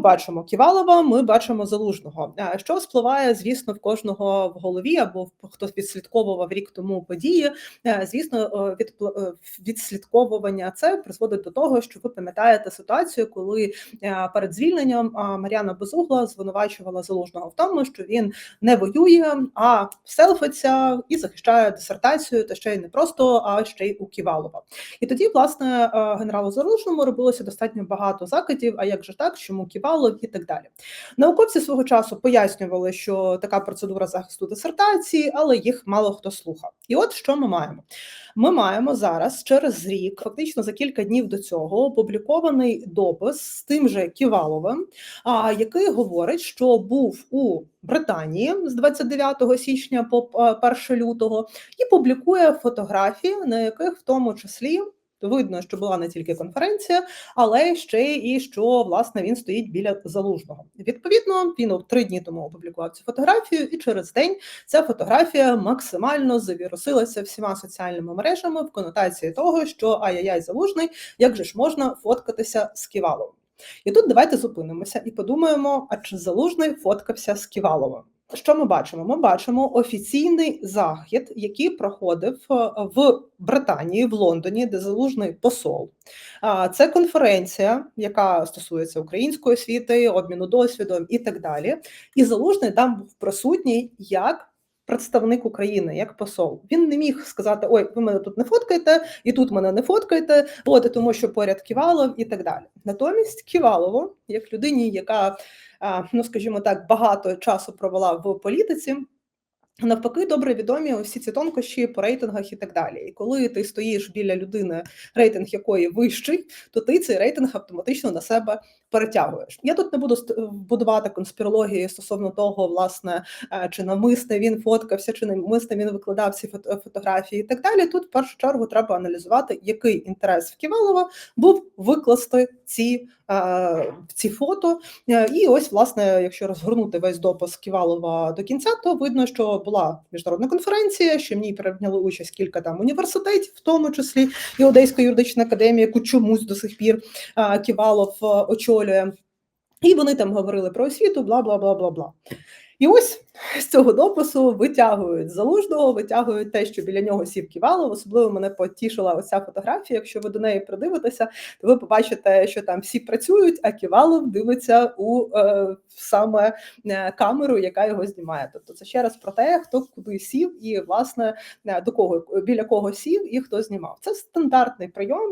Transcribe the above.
бачимо Ківалова, ми бачимо залужного. Е, Що спливає, звісно, в кожного в голові, або в- хто відслідковував рік тому події. е, Звісно, е, від відслідковування це призводить до того, що ви пам'ятаєте ситуацію, коли перед звільненням Мар'яна Безугла звинувачувала залужного в тому, що він не воює, а селфиться і захищає дисертацію, та ще й не просто, а ще й у Ківалова. І тоді, власне, генералу Залужному робилося достатньо багато закидів. А як же так, чому Ківалов і так далі. Науковці свого часу пояснювали, що така процедура захисту дисертації, але їх мало хто слухав. І от що ми маємо. Ми маємо зараз через рік, фактично за кілька днів до цього, опублікований допис з тим же Ківаловим, а, який говорить, що був у Британії з 29 січня по е, 1 лютого, і публікує фотографії, на яких в тому числі. Видно, що була не тільки конференція, але ще і що власне він стоїть біля залужного. Відповідно, він три дні тому опублікував цю фотографію, і через день ця фотографія максимально завірусилася всіма соціальними мережами в конотації того, що ай-яй-яй залужний, як же ж можна фоткатися з Ківаловим. І тут давайте зупинимося і подумаємо: а чи залужний фоткався з Ківаловим? Що ми бачимо? Ми бачимо офіційний захід, який проходив е, в Британії, в Лондоні, де залужний посол. Це конференція, яка стосується української освіти, обміну досвідом і так далі. І залужний там був присутній як представник України, як посол. Він не міг сказати: Ой, ви мене тут не фоткаєте, і тут мене не фоткаєте, от тому, що поряд Ківалов і так далі. Натомість Ківалову, як людині, яка ну скажімо так, багато часу провела в політиці. Навпаки, добре відомі усі ці тонкощі по рейтингах і так далі. І коли ти стоїш біля людини, рейтинг якої вищий, то ти цей рейтинг автоматично на себе перетягуєш. Я тут не буду будувати конспірології стосовно того, власне, е, чи навмисне він фоткався, чи навмисне він викладав ці фотографії і так далі. Тут в першу чергу треба аналізувати, який інтерес в Ківалова був викласти ці е, ці фото. Е, І ось, власне, якщо розгорнути весь допис Ківалова до кінця, то видно, що була міжнародна конференція, що в ній прийняли участь кілька там університетів, в тому числі і Одеська юридична академія, яку чомусь до сих пір Ківалов очолює. І вони там говорили про освіту, бла бла бла бла бла. І ось з цього допису витягують залужного, витягують те, що біля нього сів Ківалов. Особливо мене потішила оця фотографія. Якщо ви до неї придивитеся, то ви побачите, що там всі працюють, а Ківалов дивиться у е, саме камеру, яка його знімає. Тобто, це ще раз про те, хто куди сів, і власне до кого біля кого сів і хто знімав. Це стандартний прийом.